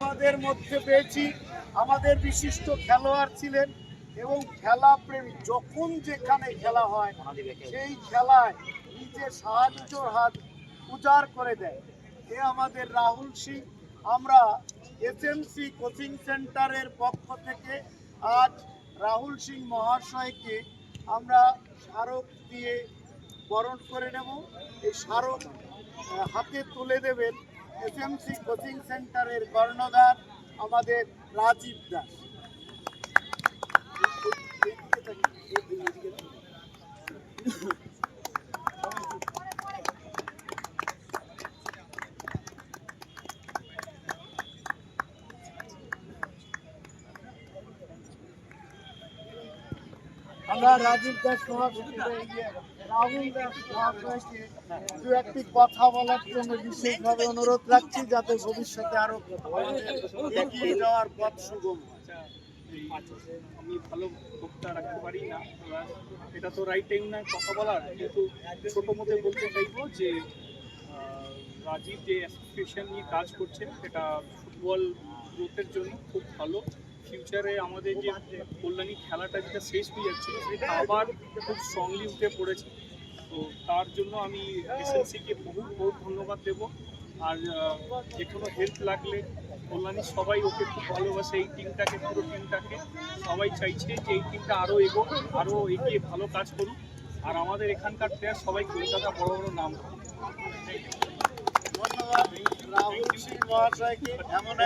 আমাদের মধ্যে পেয়েছি। আমাদের বিশিষ্ট খেলোয়াড় ছিলেন এবং খেলা প্রেমী, যখন যেখানে খেলা হয়, সেই খেলায় নিজের সাহায্যর হাত উজাড় করে দেয়। এ আমাদের রাহুল সিং। আমরা এসএমসি কোচিং সেন্টারের পক্ষ থেকে আজ রাহুল সিং মহাশয়কে আমরা স্মারক দিয়ে বরণ করে নেব। এই স্মারক হাতে তুলে দেবেন এসএমসি কোচিং সেন্টারের কর্ণধার আমাদের রাজীব দাস। আমরা রাজীব দাস রাহুল দাস মহাশয়কে দু একটি কথা বলার জন্য বিশেষভাবে অনুরোধ রাখছি যাতে ভবিষ্যতে আরও এগিয়ে যাওয়ার পথ সুগম আমি ভালো বক্তা রাখতে পারি না এটা তো রাইট টাইম নয় কথা বলার, কিন্তু ছোট মতে বলতে চাইব যে রাজীব যে অ্যাসোসিয়েশন নিয়ে কাজ করছে সেটা ফুটবল গ্রোথের জন্য খুব ভালো। ফিউচারে আমাদের যে কল্যাণী খেলাটা যেটা শেষ হয়ে যাচ্ছে, সেটা আবার খুব স্ট্রংলি উঠে পড়েছে। তো তার জন্য আমি এসএলসিকে বহু বহু ধন্যবাদ দেবো। আর যে কোনো হেল্প লাগলে কল্যাণী সবাই ওকে খুব ভালোবাসে, এই টিমটাকে পুরো টিমটাকে সবাই চাইছে যে এই টিমটা আরও এগোক আরও এগিয়ে ভালো কাজ করুক। আর আমাদের এখানকার প্লেয়ার সবাই কলকাতা বড় বড় নাম করুক। ধন্যবাদ রাহুল সিং মহাশয়কে এমন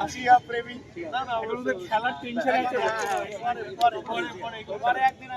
হাসিয়া প্রেমী না না এগুলো খেলার টেনশন আছে একদিন